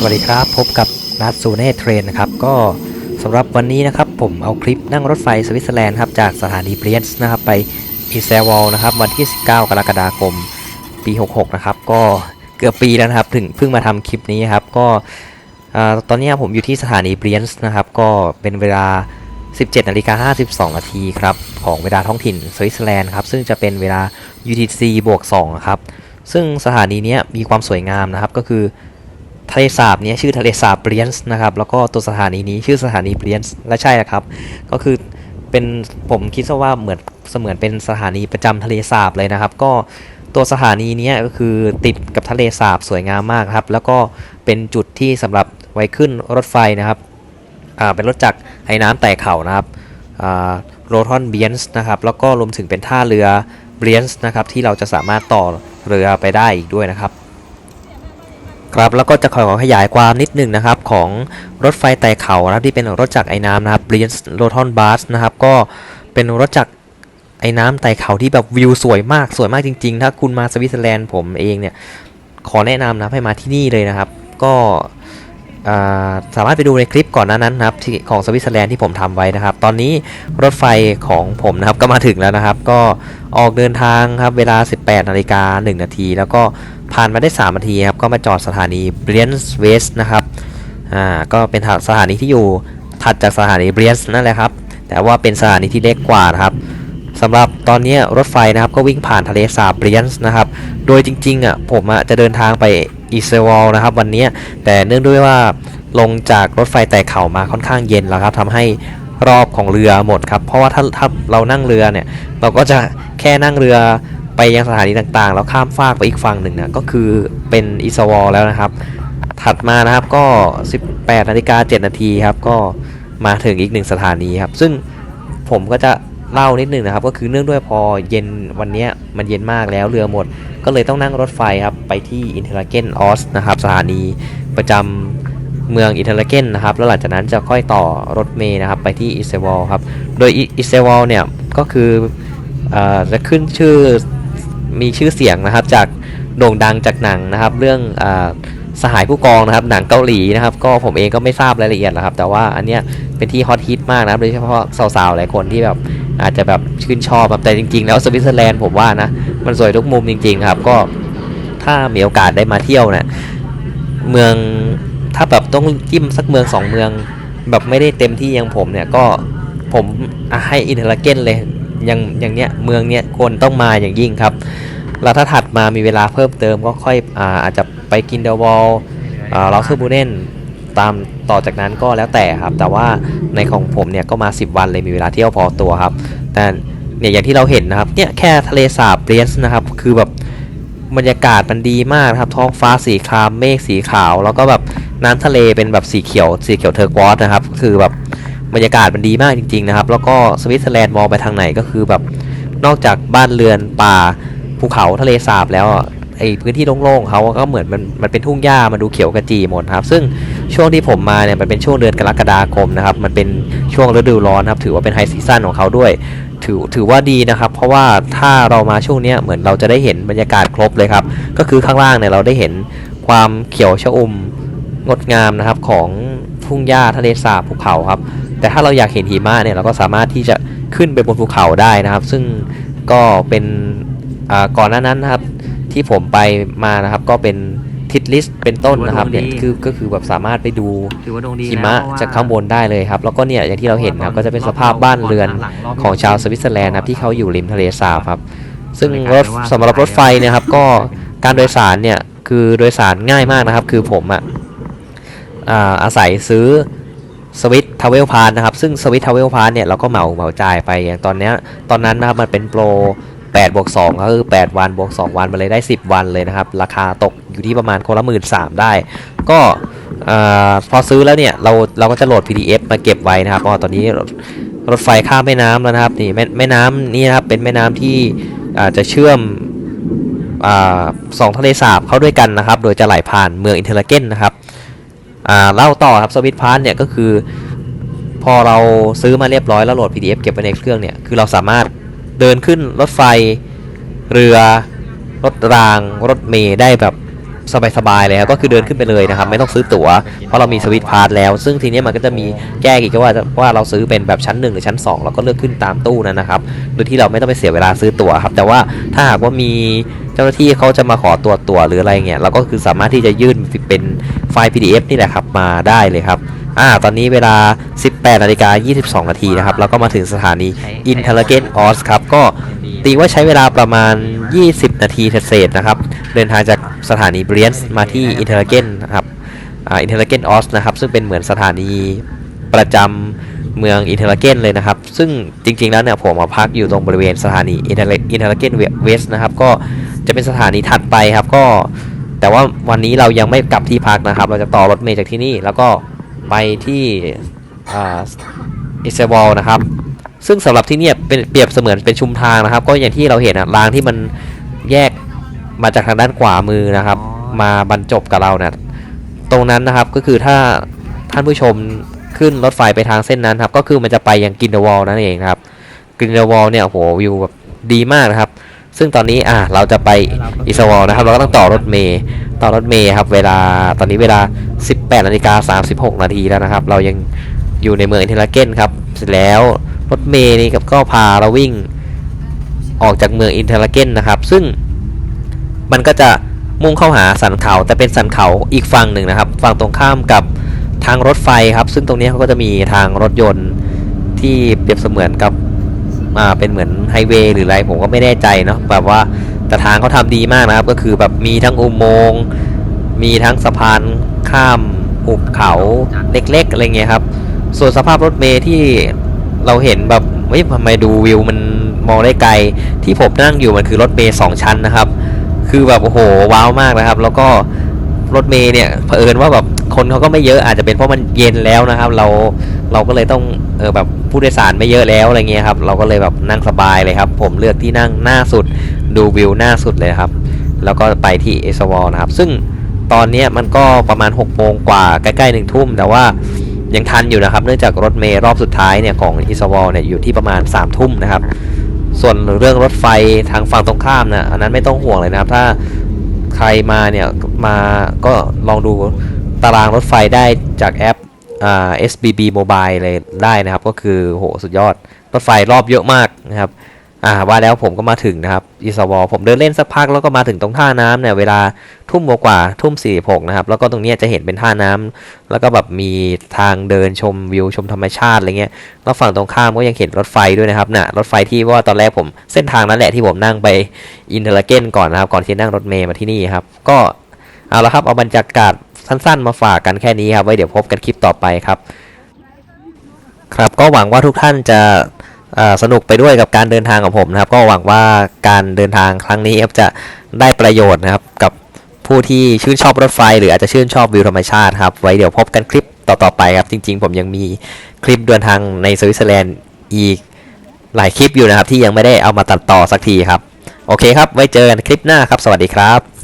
สวัสดีครับ พบกับนัดซูเน่เทรนนะครับ ก็สำหรับวันนี้นะครับผมเอาคลิปนั่งรถไฟสวิตเซอร์แลนด์ครับจากสถานีเบรียนส์นะครับไปอิเซวอลนะครับวันที่ 19 กรกฎาคม ปี 66 นะครับ ก็เกือบปีแล้วนะครับ ถึงเพิ่งมาทำคลิปนี้ครับ ก็ตอนนี้ผมอยู่ที่สถานีเบรียนส์นะครับ ก็เป็นเวลา 17นาฬิกา52 นาทีครับ ของเวลาท้องถิ่นสวิตเซอร์แลนด์ครับ ซึ่งจะเป็นเวลา UTC บวก2ครับ ซึ่งสถานีนี้มีความสวยงามนะครับก็คือ ทะเลสาบเนี้ยชื่อทะเลสาบเบรียนส์นะครับแล้วก็ตัวสถานีนี้ชื่อสถานีเบรียนส์และใช่แล้วครับ ก็คือเป็นผมคิดซะว่าเหมือนเสมือนเป็นสถานีประจำทะเลสาบเลยนะครับ ก็ตัวสถานีนี้ก็คือติดกับทะเลสาบสวยงามมากครับ แล้วก็เป็นจุดที่สำหรับไว้ขึ้นรถไฟนะครับอ่าเป็นรถจักรไอ้น้ำแตกเขานะครับอ่าโรทอนเบียนส์นะครับแล้วก็รวมถึงเป็นท่าเรือเบียนส์นะครับที่เราจะสามารถต่อเรือไปได้อีกด้วยนะครับ ครับแล้วก็จะขอขยายความนิดหนึ่งนะครับของรถไฟไต่เขานะครับที่เป็นรถจักรไอ้น้ำนะครับเรียนโรทอนบัสนะครับก็เป็นรถจักรไอ้น้ำไต่เขาที่แบบวิวสวยมากสวยมากจริง ๆ ถ้าคุณมาสวิตเซอร์แลนด์ผมเองเนี่ยขอแนะนำนะให้มาที่นี่เลยนะครับ ก็ สามารถไปดูในคลิปก่อนหน้านั้นนะครับที่ของสวิตเซอร์แลนด์ที่ผมทำไว้นะครับ ตอนนี้รถไฟของผมนะครับก็มาถึงแล้วนะครับ ก็ออกเดินทางครับเวลา 18นาฬิกา1นาที แล้วก็ผ่านมาได้ 3 นาทีครับ ก็มาจอดสถานี b r i a n s West นะครับอ่าก็เป็นสถานีที่อยู่ถัดจากสถานี b r i a n s นั่นแหละครับ แต่ว่าเป็นสถานีที่เล็กกว่านะครับสำหรับตอนนี้รถไฟนะครับก็วิ่งผ่านทะเลสาบเบรียนส์นะครับ โดยจริงๆอะผมอะจะเดินทางไปอิเซวอลนะครับวันนี้แต่เนื่องด้วยว่าลงจากรถไฟไต่เข่ามาค่อนข้างเย็นแล้วครับทำให้รอบของเรือหมดครับเพราะว่าถ้าถ้าเรานั่งเรือเนี่ยเราก็จะแค่นั่งเรือไปยังสถานีต่างๆ แล้วข้ามฟากไปอีกฝั่งหนึ่งนะก็คือเป็นอิสวอลแล้วนะครับ ถัดมานะครับก็ 18นาฬิกา7นาทีครับก็มาถึงอีกหนึ่งสถานีครับ ซึ่งผมก็จะเล่านิดหนึ่งนะครับ ก็คือเนื่องด้วยพอเย็นวันนี้มันเย็นมากแล้วเรือหมด ก็เลยต้องนั่งรถไฟครับไปที่อินเทอร์เกนออสนะครับสถานีประจำเมืองอินเทอร์เกนนะครับแล้วหลังจากนั้นจะค่อยต่อรถเมย์นะครับไปที่อิสเซวอลครับโดยอิสเซวอลเนี่ยก็คืออจะขึ้นชื่อมีชื่อเสียงนะครับจากโด่งดังจากหนังนะครับ เรื่องอสหายผู้กองนะครับหนังเกาหลีนะครับ ก็ผมเองก็ไม่ทราบรายละเอียดหรอกครับ แต่ว่าอันเนี้ยเป็นที่ฮอตฮิตมากนะครับโดยเฉพาะสาวๆหลายคนที่แบบอาจจะแบบชื่นชอบครับแต่จริง ๆ แล้วสวิตเซอร์แลนด์ผมว่านะ มันสวยทุกมุมจริง ๆ ครับ ก็ถ้ามีโอกาสได้มาเที่ยวนี่ยเมืองถ้าแบบต้องจิ้มสักเมืองสองเมือง แบบไม่ได้เต็มที่อย่างผมเนี่ยก็ผมให้อินเทอร์เกนเลยอย่างอย่างเนี้ยเมืองเนี้ยคนต้องมาอย่างยิ่งครับ แล้วถ้าถัดมามีเวลาเพิ่มเติมก็ค่อยอาอาจจะไปกินเดวอลลอสเซอร์บูเนนตามต่อจากนั้นก็แล้วแต่ครับ แต่ว่าในของผมเนี่ยก็มา 10 วันเลยมีเวลาเที่ยวพอตัวครับ แต่ เนี่ยอย่างที่เราเห็นนะครับเนี่ยแค่ทะเลสาบเบรนส์นะครับ คือแบบบรรยากาศมันดีมากนะครับ ท้องฟ้าสีครามเมฆสีขาว แล้วก็แบบน้ำทะเลเป็นแบบสีเขียวสีเขียวเทอร์ควอสนะครับ คือแบบบรรยากาศมันดีมากจริง ๆนะครับ แล้วก็สวิตเซอร์แลนด์มองไปทางไหนก็คือแบบนอกจากบ้านเรือนป่าภูเขาทะเลสาบแล้วไอพื้นที่โล่งๆเขาก็เหมือนมันมันเป็นทุ่งหญ้ามันดูเขียวกระจีหมดครับ ซึ่งช่วงที่ผมมาเนี่ยมันเป็นช่วงเดือนกรกฎาคมนะครับ มันเป็นช่วงฤดูร้อนครับ ถือว่าเป็นไฮซีซั่นของเขาด้วย ถือถือว่าดีนะครับ เพราะว่าถ้าเรามาช่วงนี้เหมือนเราจะได้เห็นบรรยากาศครบเลยครับ ก็คือข้างล่างเนี่ยเราได้เห็นความเขียวชอุ่มงดงามนะครับของทุ่งหญ้าทะเลสาบภูเขาครับ แต่ถ้าเราอยากเห็นหิมะเนี่ยเราก็สามารถที่จะขึ้นไปบนภูเขาได้นะครับ ซึ่งก็เป็นก่อนหน้านั้นนะครับที่ผมไปมานะครับก็เป็น ทิดลิสเป็นต้นนะครับเนี่ยคือก็คือแบบสามารถไปดูถือว่าดวงดีหิมะจากข้างบนได้เลยครับ แล้วก็เนี่ยอย่างที่เราเห็นนะครับก็จะเป็นสภาพบ้านเรือนของชาวสวิตเซอร์แลนด์นะครับที่เขาอยู่ริมทะเลสาบครับ ซึ่งรถสำหรับรถไฟเนี่ยครับก็การโดยสารเนี่ยคือโดยสารง่ายมากนะครับ คือผมอะอ่าอาศัยซื้อสวิตทาวเวลพาร์นะครับซึ่งสวิตทาวเวลพาร์เนี่ยเราก็เหมาเหมาจ่ายไปอย่างตอนเนี้ยตอนนั้นนะครับมันเป็นโปร 8บวก2ก็คือ 8 วันบวก 2 วันมาเลยได้ 10 วันเลยนะครับ ราคาตกอยู่ที่ประมาณคนละหมื่นสามได้ ก็อพอซื้อแล้วเนี่ย เราเราก็จะโหลด PDF มาเก็บไว้นะครับเพราะตอนนี้รถไฟข้ามแม่น้ำแล้วนะครับนี่แม่แม่น้ำนี่นะครับเป็นแม่น้ำที่จะเชื่อมอสองทะเลสาบเข้าด้วยกันนะครับ โดยจะไหลผ่านเมืองอินเทอร์เกนนะครับเล่าต่อครับสวิตพาร์ทเนี่ยก็คือ พอเราซื้อมาเรียบร้อยแล้วโหลด PDF เก็บไว้ในเครื่องเนี่ยคือเราสามารถ เดินขึ้นรถไฟ เรือ รถราง รถเมล์ได้แบบสบายๆเลยครับก็คือเดินขึ้นไปเลยนะครับ ไม่ต้องซื้อตั๋ว เพราะเรามีสวิตพาสแล้ว ซึ่งทีนี้มันก็จะมีแก้อีกว่าว่าเราซื้อเป็นแบบชั้น 1 หรือชั้น 2 เราก็เลือกขึ้นตามตู้นั้นนะครับ โดยที่เราไม่ต้องไปเสียเวลาซื้อตั๋วครับ แต่ว่าถ้าหากว่ามีเจ้าหน้าที่เขาจะมาขอตัวตั๋วหรืออะไรเงี้ยเราก็คือสามารถที่จะยื่นเป็นไฟล์ PDF นี่แหละครับมาได้เลยครับ อ่า ตอนนี้เวลา 18นาฬิกา22 นาทีนะครับ แล้วก็มาถึงสถานี Intelligent Oz ครับ ก็ตีว่าใช้เวลาประมาณ 20 นาทีเศษๆนะครับ เดินทางจากสถานี b r i a n c e มาที่ Intelligent นะครับ อ่า Intelligent Oz นะครับ ซึ่งเป็นเหมือนสถานีประจำเมือง Intelligent เลยนะครับ ซึ่งจริง ๆ แล้วเนี่ยผมมาพักอยู่ตรงบริเวณสถานี Intelli- Intelligent West นะครับ ก็จะเป็นสถานีถัดไปครับ ก็แต่ว่าวันนี้เรายังไม่กลับที่พักนะครับ เราจะต่อรถเมล์จากที่นี่แล้วก็ ไปที่อิสเวลนะครับ ซึ่งสำหรับที่เนี่ยเป็นเปรียบเสมือนเป็นชุมทางนะครับ ก็อย่างที่เราเห็นอะรางที่มันแยกมาจากทางด้านขวามือนะครับ มาบรรจบกับเราเนี่ยตรงนั้นนะครับก็คือถ้าท่านผู้ชมขึ้นรถไฟไปทางเส้นนั้นครับ ก็คือมันจะไปยังกินเดวอลนั่นเองครับกินเดวอลเนี่ยโอ้โหวิวแบบดีมากนะครับ ซึ่งตอนนี้อะเราจะไปอิสวอลนะครับ เราก็ต้องต่อรถเมย์ต่อรถเมย์ครับ เวลาตอนนี้เวลา 18นาฬิกา36นาทีแล้วนะครับ เรายังอยู่ในเมืองอินเทลเกนครับ เสร็จแล้วรถเมย์นี่กับก็พาเราวิ่งออกจากเมืองอินเทลเกนนะครับ ซึ่งมันก็จะมุ่งเข้าหาสันเขา แต่เป็นสันเขาอีกฝั่งหนึ่งนะครับ ฝั่งตรงข้ามกับทางรถไฟครับ ซึ่งตรงนี้เขาก็จะมีทางรถยนต์ที่เปรียบเสมือนกับ อ่าเป็นเหมือนไฮเวย์หรืออะไรผมก็ไม่แน่ใจเนาะแบบว่าแต่ทางเขาทำดีมากนะครับ ก็คือแบบมีทั้งอุโมงค์มีทั้งสะพานข้ามหุบเขาเล็กๆอะไรเงี้ยครับ ส่วนสภาพรถเมล์ที่เราเห็นแบบเฮ้ยทำไมดูวิวมันมองได้ไกล ที่ผมนั่งอยู่มันคือรถเมล์สองชั้นนะครับ คือแบบโอ้โหว้าวมากนะครับ แล้วก็รถเมล์เนี่ยเผอิญว่าแบบ คนเขาก็ไม่เยอะอาจจะเป็นเพราะมันเย็นแล้วนะครับ เราเราก็เลยต้องเออแบบผู้โดยสารไม่เยอะแล้วอะไรเงี้ยครับ เราก็เลยแบบนั่งสบายเลยครับ ผมเลือกที่นั่งหน้าสุดดูวิวหน้าสุดเลยครับ แล้วก็ไปที่เอสวอลนะครับ ซึ่งตอนนี้มันก็ประมาณ6โมงกว่าใกล้ๆหนึ่งทุ่มแต่ว่ายังทันอยู่นะครับ เนื่องจากรถเมล์รอบสุดท้ายเนี่ยของอิสวอลเนี่ยอยู่ที่ประมาณ3ามทุ่มนะครับ ส่วนเรื่องรถไฟทางฝั่งตรงข้ามนะอันนั้นไม่ต้องห่วงเลยนะครับ ถ้าใครมาเนี่ยมาก็ลองดู ตารางรถไฟได้จากแอปอ่า SBB Mobile เลยได้นะครับ ก็คือโหสุดยอดรถไฟรอบเยอะมากนะครับอ่าว่าแล้วผมก็มาถึงนะครับอีสวอผมเดินเล่นสักพักแล้วก็มาถึงตรงท่าน้ำเนี่ยเวลาทุ่มกว่าทุ่มสี่หกนะครับแล้วก็ตรงนี้จะเห็นเป็นท่าน้ำแล้วก็แบบมีทางเดินชมวิวชมธรรมชาติอะไรเงี้ยแล้วฝั่งตรงข้ามก็ยังเห็นรถไฟด้วยนะครับน่ะรถไฟที่ว่าตอนแรกผมเส้นทางนั้นแหละที่ผมนั่งไปอินเทอร์เกนก่อนนะครับก่อนที่นั่งรถเมย์มาที่นี่ครับก็เอาละครับเอาบรรยากาศ สั้นๆ มาฝากกันแค่นี้ครับ ไว้เดี๋ยวพบกันคลิปต่อไปครับ ครับก็หวังว่าทุกท่านจะสนุกไปด้วยกับการเดินทางของผมนะครับ ก็หวังว่าการเดินทางครั้งนี้ครับจะได้ประโยชน์นะครับกับผู้ที่ชื่นชอบรถไฟ หรืออาจจะชื่นชอบวิวธรรมชาติครับ ไว้เดี๋ยวพบกันคลิปต่อๆไปครับ จริง ๆ ผมยังมีคลิปเดินทางในสวิตเซอร์แลนด์อีกหลายคลิปอยู่นะครับ ที่ยังไม่ได้เอามาตัดต่อสักทีครับ โอเคครับ ไว้เจอกันคลิปหน้าครับ สวัสดีครับ